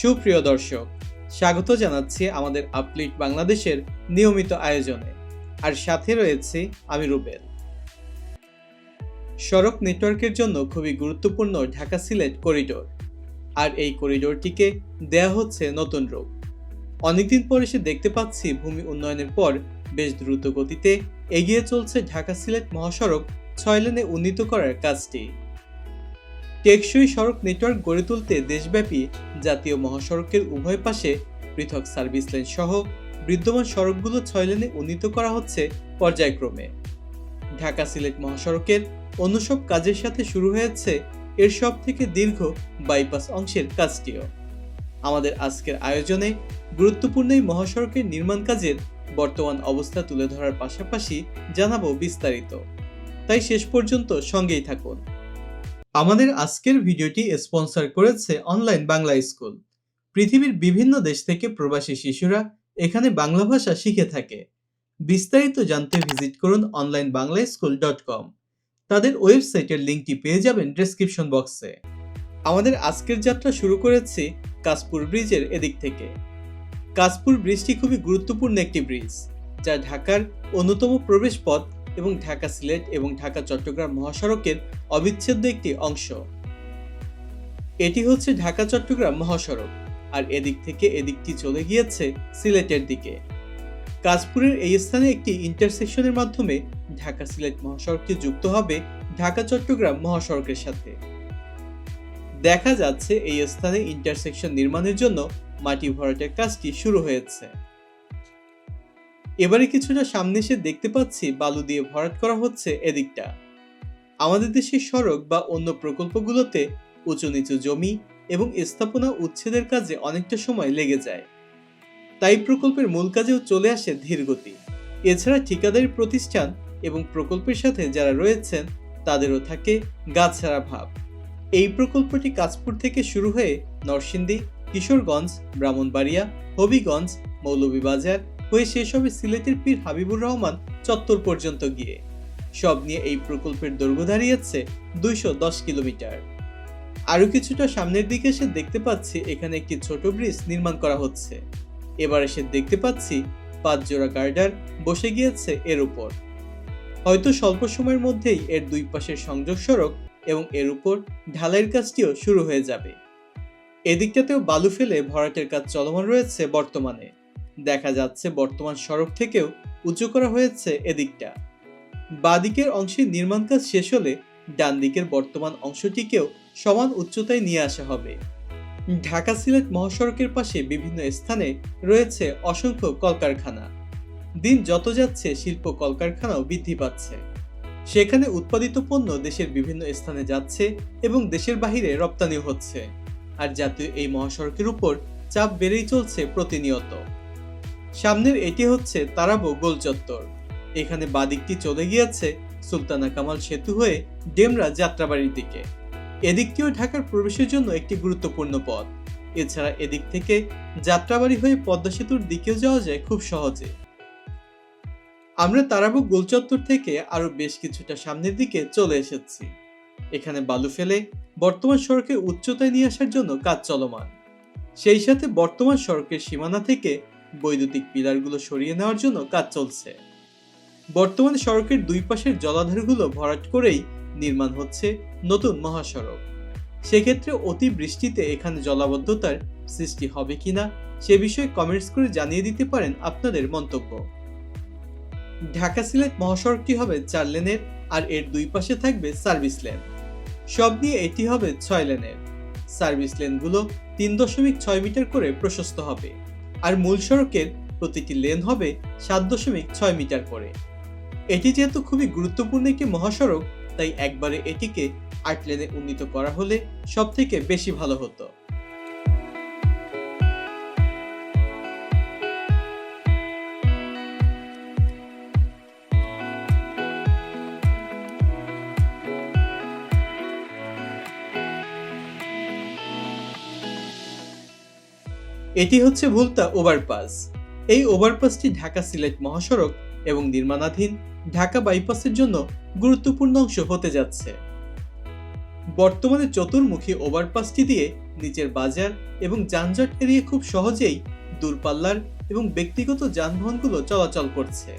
সুপ্রিয় দর্শক, স্বাগত জানাচ্ছি আমাদের আপলিট বাংলাদেশের নিয়মিত আয়োজনে। আর সাথে রয়েছে আমি রুবেল। সড়ক নেটওয়ার্কের জন্য খুবই গুরুত্বপূর্ণ ঢাকা সিলেট করিডোর। আর এই করিডোরটিকে দেয়া হচ্ছে নতুন রূপ। অনেকদিন পর এসে দেখতে পাচ্ছি ভূমি উন্নয়নের পর বেশ দ্রুত গতিতে এগিয়ে চলছে ঢাকা সিলেট মহাসড়ক ছয় লেনে উন্নীত করার কাজটি। টেকসই সড়ক নেটওয়ার্ক গড়ে তুলতে দেশব্যাপী জাতীয় মহাসড়কের উভয় পাশে পৃথক সার্ভিস লেন সহ বিদ্যমান সড়কগুলো ছয় লেনে উন্নীত করা হচ্ছে পর্যায়ক্রমে। ঢাকা সিলেট মহাসড়কের অন্য সব কাজের সাথে শুরু হয়েছে এর সব থেকে দীর্ঘ বাইপাস অংশের কাজটিও। আমাদের আজকের আয়োজনে গুরুত্বপূর্ণ এই মহাসড়কের নির্মাণ কাজের বর্তমান অবস্থা তুলে ধরার পাশাপাশি জানাব বিস্তারিত। তাই শেষ পর্যন্ত সঙ্গেই থাকুন। আমাদের আজকের ভিডিওটি স্পন্সর করেছে অনলাইন বাংলা স্কুল। পৃথিবীর বিভিন্ন দেশ থেকে প্রবাসী শিশুরা এখানে বাংলা ভাষা শিখে থাকে। বিস্তারিত জানতে ভিজিট করুন online Bangla school dot com তাদের ওয়েবসাইটের লিঙ্কটি পেয়ে যাবেন ডেসক্রিপশন বক্সে। আমাদের আজকের যাত্রা শুরু করেছি কাশপুর ব্রিজের এদিক থেকে। কাশপুর ব্রিজটি খুবই গুরুত্বপূর্ণ একটি ব্রিজ, যা ঢাকার অন্যতম প্রবেশ পথ এবং ঢাকা সিলেট এবং ঢাকা চট্টগ্রাম মহাসড়কের অবিচ্ছেদ্য একটি অংশ। এটি হচ্ছে ঢাকা চট্টগ্রাম মহাসড়ক, আর এদিক থেকে এদিকটি চলে গিয়েছে সিলেটের দিকে। কাশপুরের এই স্থানে একটি ইন্টারসেকশনের মাধ্যমে ঢাকা সিলেট মহাসড়কটি যুক্ত হবে ঢাকা চট্টগ্রাম মহাসড়কের সাথে। দেখা যাচ্ছে এই স্থানে ইন্টারসেকশন নির্মাণের জন্য মাটি ভরাটের কাজটি শুরু হয়েছে। এবারে কিছুটা সামনে এসে দেখতে পাচ্ছি বালু দিয়ে ভরাট করা হচ্ছে এদিকটা। আমাদের দেশের সড়ক বা অন্য প্রকল্পগুলোতে উঁচু নিচু জমি এবং স্থাপনা উচ্ছেদের কাজে অনেকটা সময় লেগে যায়। তাই প্রকল্পের মূল কাজেও চলে আসে ধীরগতি এছাড়া ঠিকাদারি প্রতিষ্ঠান এবং প্রকল্পের সাথে যারা রয়েছেন, তাদেরও থাকে গাছ ছাড়া ভাব। এই প্রকল্পটি কাজপুর থেকে শুরু হয়ে নরসিংদী, কিশোরগঞ্জ, ব্রাহ্মণবাড়িয়া, হবিগঞ্জ, মৌলভীবাজার হয়ে শেষ হবে সিলেটের পীর হাবিবুর রহমান চত্বর পর্যন্ত গিয়ে। সব নিয়ে এই প্রকল্পের দৈর্ঘ্য দাঁড়িয়েছে দুইশো দশ কিলোমিটার। আরও কিছুটা সামনের দিকে এসে দেখতে পাচ্ছি এখানে একটি ছোট ব্রিজ নির্মাণ করা হচ্ছে। এবার এসে দেখতে পাচ্ছি পাঁচ জোড়া গার্ডার বসে গিয়েছে এর উপর। হয়তো স্বল্প সময়ের মধ্যেই এর দুই পাশের সংযোগ সড়ক এবং এর উপর ঢালাইয়ের কাজটিও শুরু হয়ে যাবে। এদিকটাতেও বালু ফেলে ভরাটের কাজ চলমান রয়েছে বর্তমানে। দেখা যাচ্ছে বর্তমান সড়ক থেকেও উঁচু করা হয়েছে এদিকটা। বাদিকের অংশের নির্মাণ কাজ শেষ হলে ডান দিকের বর্তমান অংশটিকেও সমান উচ্চতায় নিয়ে আসা হবে। ঢাকা সিলেট মহাসড়কের পাশে বিভিন্ন স্থানে রয়েছে অসংখ্য কলকারখানা। দিন যত যাচ্ছে, শিল্প কলকারখানাও বৃদ্ধি পাচ্ছে। সেখানে উৎপাদিত পণ্য দেশের বিভিন্ন স্থানে যাচ্ছে এবং দেশের বাহিরে রপ্তানি হচ্ছে। আর জাতীয় এই মহাসড়কের উপর চাপ বেড়েই চলছে প্রতিনিয়ত। সামনের এটি হচ্ছে তারাবো গোল চত্বর। এখানে বাদিকটি চলে গিয়েছে সুলতানা কামাল সেতু হয়ে ডেমরা যাত্রাবাড়ির দিকে। এদিকটিও ঢাকার প্রবেশের জন্য একটি গুরুত্বপূর্ণ পথ। এছাড়া এদিক থেকে যাত্রাবাড়ি হয়ে পদ্মা সেতুর দিকেও যাওয়া যায় খুব সহজে। আমরা তারাবুক গোলচত্বর থেকে আরও বেশ কিছুটা সামনের দিকে চলে এসেছি। এখানে বালু ফেলে বর্তমান সড়কের উচ্চতায় নিয়ে আসার জন্য কাজ চলমান। সেই সাথে বর্তমান সড়কের সীমানা থেকে বৈদ্যুতিক পিলারগুলো সরিয়ে নেওয়ার জন্য কাজ চলছে। বর্তমানে সড়কের দুই পাশের জলাধারগুলো ভরাট করেই নির্মাণ হচ্ছে নতুন মহাসড়ক। সেক্ষেত্রে অতি বৃষ্টিতে এখানে জলাবদ্ধতার সৃষ্টি হবে কিনা সে বিষয়ে কমেন্টস করে জানিয়ে দিতে পারেন আপনাদের মন্তব্য। ঢাকা সিলেট মহাসড়কটি হবে চার লেনের আর এর দুই পাশে থাকবে সার্ভিস লেন। সব নিয়ে এটি হবে ছয় লেনের। সার্ভিস লেনগুলো তিন দশমিক ছয় মিটার করে প্রশস্ত হবে। আর মূল সড়কের প্রতিটি লেন হবে সাত দশমিক ছয় মিটার করে। এটি যেহেতু খুবই গুরুত্বপূর্ণ একটি মহাসড়ক, তাই একবারে এটিকে আট লেনে উন্নীত করা হলে সব থেকে বেশি ভালো হতো। এটি হচ্ছে ভুলতা ওভারপাস। এই ওভারপাসটি ঢাকা সিলেট মহাসড়ক এবং নির্মাণাধীন ঢাকা বাইপাসের জন্য গুরুত্বপূর্ণ অংশ হতে যাচ্ছে। বর্তমানে চতুর্মুখী ওভারপাসটি দিয়ে নিচের বাজার এবং যানজট এড়িয়ে খুব সহজেই দূরপাল্লার এবং ব্যক্তিগত যানবাহনগুলো চলাচল করছে।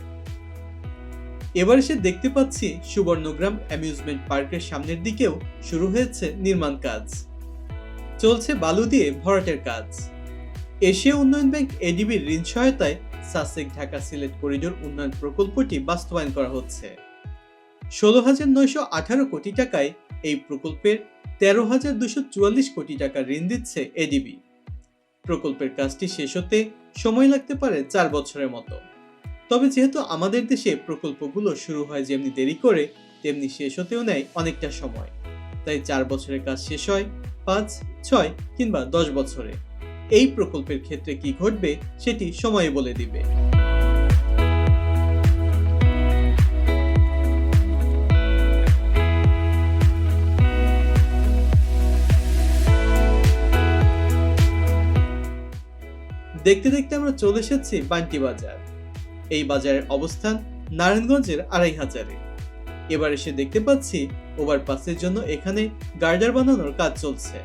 এবার এসে দেখতে পাচ্ছি সুবর্ণগ্রাম অ্যামিউজমেন্ট পার্কের সামনের দিকেও শুরু হয়েছে নির্মাণ কাজ। চলছে বালু দিয়ে ভরাটের কাজ। এশিয়া উন্নয়ন ব্যাংক এডিবির ঋণ সহায়তায় সাসেক ঢাকা সিলেট করিডোর উন্নয়ন প্রকল্পটি বাস্তবায়ন করা হচ্ছে। ষোলো হাজার নয়শো আঠারো কোটি টাকায় এই প্রকল্পের তেরো হাজার দুশো চুয়াল্লিশ কোটি টাকা ঋণ দিচ্ছে এডিবি। প্রকল্পের কাজটি শেষ হতে সময় লাগতে পারে চার বছরের মতো। তবে যেহেতু আমাদের দেশে প্রকল্পগুলো শুরু হয় যেমনি দেরি করে, তেমনি শেষ হতেও নেয় অনেকটা সময়। তাই চার বছরের কাজ শেষ হয় পাঁচ, ছয় কিংবা দশ বছরে। এই প্রকল্পের ক্ষেত্রে কি ঘটবে সেটি সময় বলে দিবে। দেখতে দেখতে আমরা চলে এসেছি বান্টি বাজার। এই বাজারের অবস্থান নারায়ণগঞ্জের আড়াই হাজারে। এবার এসে দেখতে পাচ্ছি ওভারপাসের জন্য এখানে গার্ডার বানানোর কাজ চলছে।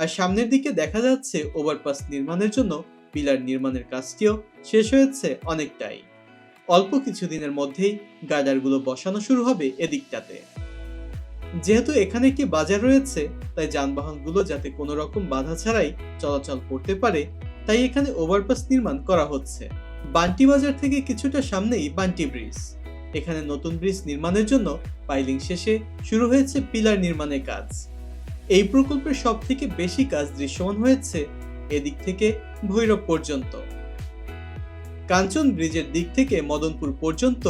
আর সামনের দিকে দেখা যাচ্ছে ওভারপাস নির্মাণের জন্য পিলার নির্মাণের কাজটিও শেষ হয়েছে অনেকটাই। অল্প কিছুদিনের মধ্যেই গার্ডারগুলো বসানো শুরু হবে এদিকটাতে। যেহেতু এখানে একটি বাজার রয়েছে, তাই যানবাহনগুলো যাতে কোনো রকম বাধা ছাড়াই চলাচল করতে পারে, তাই এখানে ওভারপাস নির্মাণ করা হচ্ছে। বান্টি বাজার থেকে কিছুটা সামনেই বান্টি ব্রিজ। এখানে নতুন ব্রিজ নির্মাণের জন্য পাইলিং শেষে শুরু হয়েছে পিলার নির্মাণের কাজ। এই প্রকল্পের সব থেকে বেশি কাজ দৃশ্যমান হয়েছে এদিক থেকে ভৈরব পর্যন্ত। কাঞ্চন ব্রিজের দিক থেকে মদনপুর পর্যন্ত,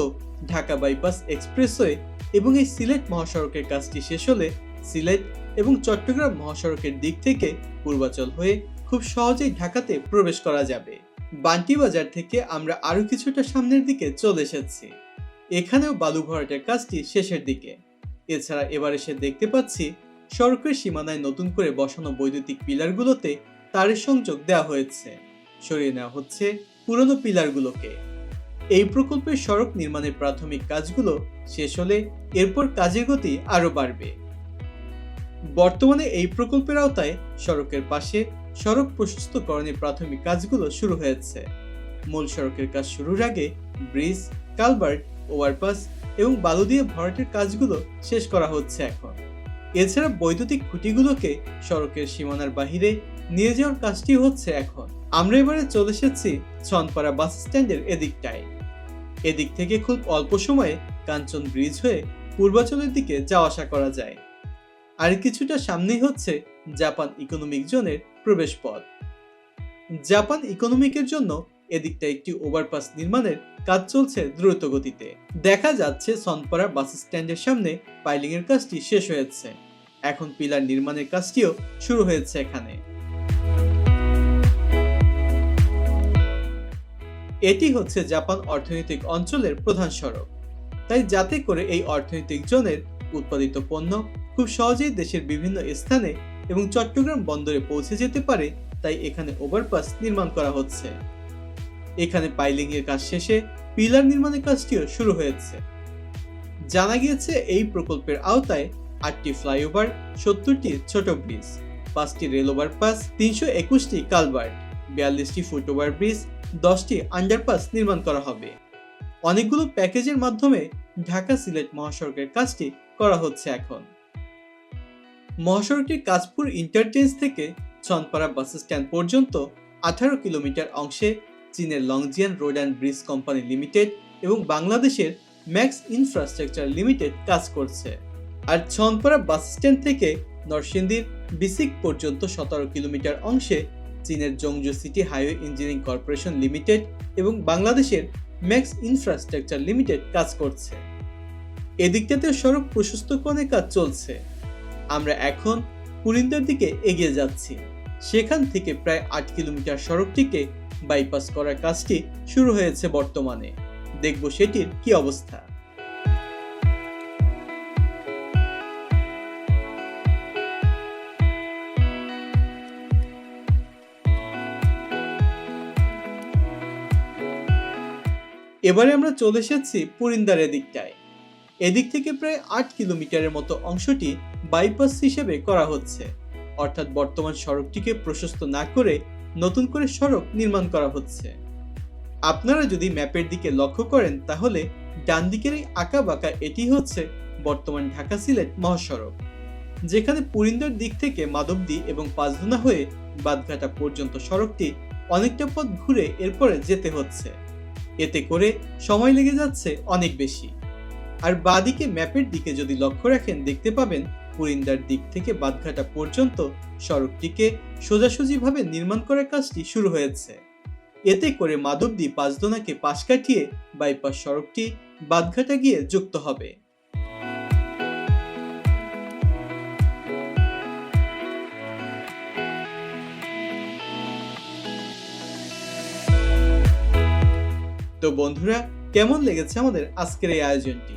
ঢাকা বাইপাস এক্সপ্রেসওয়ে এবং এই সিলেট মহাসড়কের কাজটি শেষ হলে সিলেট এবং চট্টগ্রাম মহাসড়কের দিক থেকে পূর্বাচল হয়ে খুব সহজেই ঢাকাতে প্রবেশ করা যাবে। বান্টি বাজার থেকে আমরা আরও কিছুটা সামনের দিকে চলে এসেছি। এখানেও বালু ভরাটের কাজটি শেষের দিকে। এছাড়া এবার এসে দেখতে পাচ্ছি সড়কের সীমানায় নতুন করে বসানো বৈদ্যুতিক পিলারগুলোতে তারের সংযোগ দেওয়া হয়েছে। সরিয়ে নেওয়া হচ্ছে পুরনো পিলারগুলোকে। এই প্রকল্পের সড়ক নির্মাণের প্রাথমিক কাজগুলো শেষ হলে এরপর কাজের গতি আরও বাড়বে। বর্তমানে এই প্রকল্পের আওতায় সড়কের পাশে সড়ক প্রশস্তকরণের প্রাথমিক কাজগুলো শুরু হয়েছে। মূল সড়কের কাজ শুরুর আগে ব্রিজ কালভার্ট ওভারপাস এবং বালু দিয়ে ভরাটের কাজগুলো শেষ করা হচ্ছে এখন। এছাড়া বৈদ্যুতিক খুঁটিগুলোকে সড়কের সীমানার বাহিরে নিয়ে যাওয়ার কাজটি হচ্ছে এখন। আমরা এবারে চলে এসেছি ছনপাড়া বাস স্ট্যান্ডের এদিকটায়। এদিক থেকে খুব অল্প সময়ে কাঞ্চন ব্রিজ হয়ে পূর্বাচলের দিকে যাওয়া আসা করা যায়। আর কিছুটা সামনেই হচ্ছে জাপান ইকোনমিক জোনের প্রবেশ পথ জাপান ইকোনমিকের জন্য এদিকটা একটি ওভারপাস নির্মাণের কাজ চলছে দ্রুত গতিতে। দেখা যাচ্ছে সনপাড়া বাস স্ট্যান্ডের সামনে পাইলিং এর কাজটি শেষ হয়েছে। এখন পিলার নির্মাণের কাজটিও শুরু হয়েছে এখানে। এটি হচ্ছে জাপান অর্থনৈতিক অঞ্চলের প্রধান সড়ক। তাই যাতে করে এই অর্থনৈতিক জোনের উৎপাদিত পণ্য খুব সহজেই দেশের বিভিন্ন স্থানে এবং চট্টগ্রাম বন্দরে পৌঁছে যেতে পারে, তাই এখানে ওভারপাস নির্মাণ করা হচ্ছে। এখানে পাইলিং এর কাজ শেষে পিলার নির্মাণের কাজটিও শুরু হয়েছে। জানা গিয়েছে, এই প্রকল্পের আওতায় আটটি ফ্লাইওভার, সত্তরটি ছোট ব্রিজ, পাঁচটি রেল ওভারপাস তিনশো একুশটি কালভার্ট, বিয়াল্লিশটি ফুটওভার ব্রিজ, দশটি আন্ডারপাস নির্মাণ করা হবে। অনেকগুলো প্যাকেজের মাধ্যমে ঢাকা সিলেট মহাসড়কের কাজটি করা হচ্ছে এখন। মহাসড়কটির কাজপুর ইন্টারচেঞ্জ থেকে ছনপাড়া বাস স্ট্যান্ড পর্যন্ত আঠারো কিলোমিটার অংশে চীনের Longjian road and bridge company limited এবং বাংলাদেশের ম্যাক্স ইনফ্রাস্ট্রাকচার লিমিটেড কাজ করছে। আর ছনপাড়া বাস স্ট্যান্ড থেকে নরসিংদীর বিসিক পর্যন্ত সতেরো কিলোমিটার অংশে চীনের Zhongzhu city highway engineering corporation limited এবং বাংলাদেশের ম্যাক্স ইনফ্রাস্ট্রাকচার লিমিটেড কাজ করছে। এদিকটাতেও সড়ক প্রশস্তকরণের কাজ চলছে। আমরা এখন পুরিন্দার দিকে এগিয়ে যাচ্ছি। সেখান থেকে প্রায় আট কিলোমিটার সড়কটিকে বাইপাস করার কাজটি শুরু হয়েছে বর্তমানে। দেখব সেটির কি অবস্থা। এবারে আমরা চলে এসেছি পুরিন্দার এদিকটায়। এদিক থেকে প্রায় আট কিলোমিটারের মতো অংশটি বাইপাস হিসেবে করা হচ্ছে। অর্থাৎ বর্তমান সড়কটিকে প্রশস্ত না করে নতুন করে সড়ক নির্মাণ করা হচ্ছে। আপনারা যদি ম্যাপের দিকে লক্ষ্য করেন, তাহলে ডান দিকের এই আঁকা বাঁকা এটি হচ্ছে বর্তমান ঢাকা সিলেট মহাসড়ক, যেখানে পুরিন্দার দিক থেকে মাধবদী এবং পাঁচদুনা হয়ে বাদঘাটা পর্যন্ত সড়কটি অনেকটা পথ ঘুরে এরপরে যেতে হচ্ছে। এতে করে সময় লেগে যাচ্ছে অনেক বেশি। আর বাদিকে ম্যাপের দিকে যদি লক্ষ্য রাখেন, দেখতে পাবেন পুরিন্দার দিক থেকে বাদঘাটা পর্যন্ত সড়কটিকে সোজাসুজিভাবে নির্মাণ করার কাজটি শুরু হয়েছে। এতে করে মাধবদী পাঁচদোনাকে পাশ কাটিয়ে বাইপাস সড়কটি বাদঘাটা গিয়ে যুক্ত হবে। তো বন্ধুরা, কেমন লেগেছে আমাদের আজকের এই আয়োজনটি?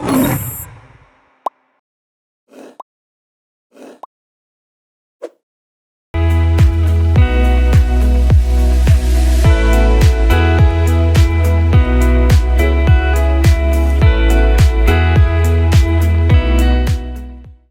Oh,